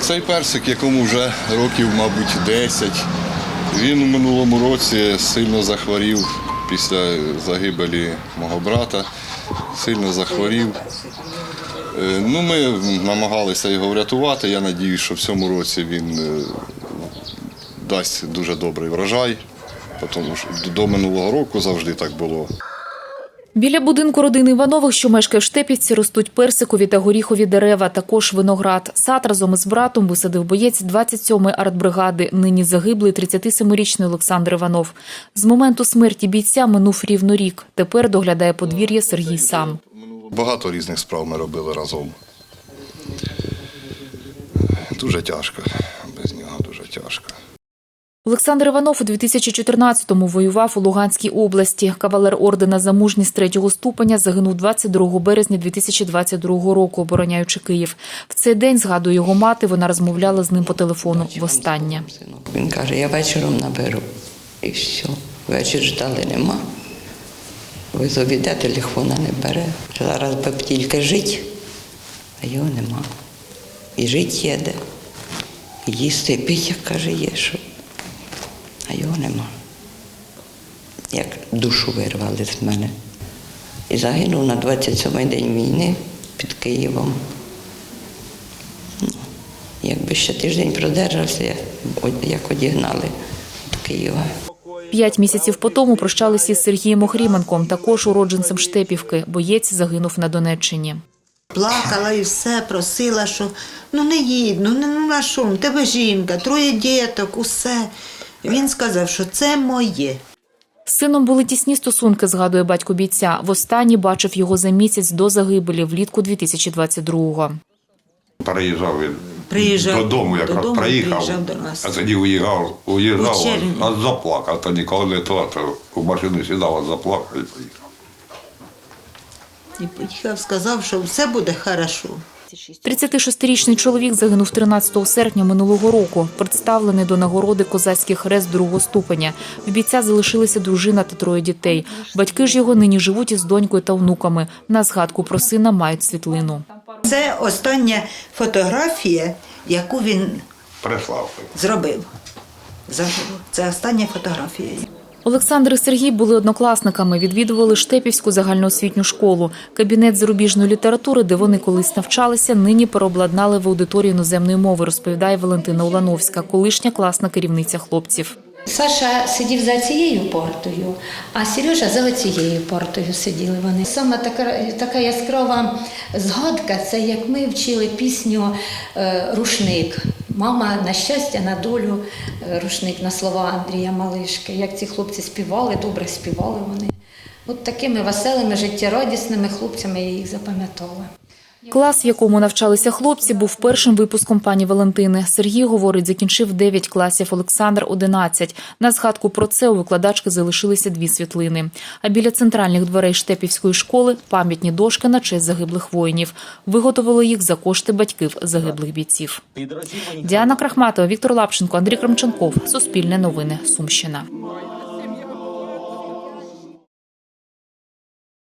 Цей персик, якому вже років, мабуть, 10, він у минулому році сильно захворів після загибелі мого брата, сильно захворів. Е, Ну, ми намагалися його врятувати. Я сподіваюся, що в цьому році він е, дасть дуже добрий врожай, тому що до минулого року завжди так було. Біля будинку родини Іванових, що мешкає в Штепівці, ростуть персикові та горіхові дерева, також виноград. Сад разом із братом висадив боєць 27-ї артбригади, нині загиблий 37-річний Олександр Іванов. З моменту смерті бійця минув рівно рік. Тепер доглядає подвір'я Сергій сам. Багато різних справ ми робили разом. Дуже тяжко. Без нього дуже тяжко. Олександр Іванов у 2014-му воював у Луганській області. Кавалер ордена за мужність третього ступеня загинув 22 березня 2022 року, обороняючи Київ. В цей день, згадує його мати, вона розмовляла з ним по телефону востаннє. Він каже, я вечором наберу. І все. Вечір ждали нема. Ви зобіде, телефона не бере. Зараз би тільки жить, а його нема. І жить є де. Їсти, і пити, як каже, є що. Його нема. Як душу вирвали з мене. І загинув на 27-й день війни під Києвом. Якби ще тиждень продержався, як одігнали до Києва. П'ять місяців по тому прощалися із Сергієм Охріменком, також уродженцем Штепівки. Боєць загинув на Донеччині. Плакала і все, просила, що ну не їдь, ну, не- ну на що, тебе жінка, троє діток, усе. Він сказав, що це моє. З сином були тісні стосунки, згадує батько бійця. Востаннє бачив його за місяць до загибелі влітку 2022-го. Переїжджав він Приїжджав додому, якраз додому, приїхав, приїжджав до нас. а тоді уїжджав, уїжджав, аж заплакав, тоді коли не то, то в машину сідав, аж заплакав і поїхав. І поїхав, сказав, що все буде хорошо. 36-річний чоловік загинув 13 серпня минулого року, представлений до нагороди Козацький хрест другого ступеня. В бійця залишилися дружина та троє дітей. Батьки ж його нині живуть із донькою та внуками. На згадку про сина мають світлину. Це остання фотографія, яку він Прислав. зробив. Це остання фотографія. Олександр і Сергій були однокласниками, відвідували Штепівську загальноосвітню школу. Кабінет зарубіжної літератури, де вони колись навчалися, нині переобладнали в аудиторію іноземної мови, розповідає Валентина Улановська, колишня класна керівниця хлопців. Саша сидів за цією партою, а Сережа за цією партою сиділи вони. Саме така, така яскрава згадка це як ми вчили пісню е, Рушник. Мама на щастя, на долю, е, рушник на слова Андрія Малишки. Як ці хлопці співали, добре співали вони. От такими веселими, життєрадісними хлопцями я їх запам'ятала. Клас, в якому навчалися хлопці, був першим випуском пані Валентини. Сергій говорить, закінчив 9 класів, Олександр 11. На згадку про це у викладачки залишилися дві світлини. А біля центральних дверей Штепівської школи пам'ятні дошки на честь загиблих воїнів. Виготовили їх за кошти батьків загиблих бійців. Діана Крахматова, Віктор Лапченко, Андрій Крамченков. Суспільне новини. Сумщина.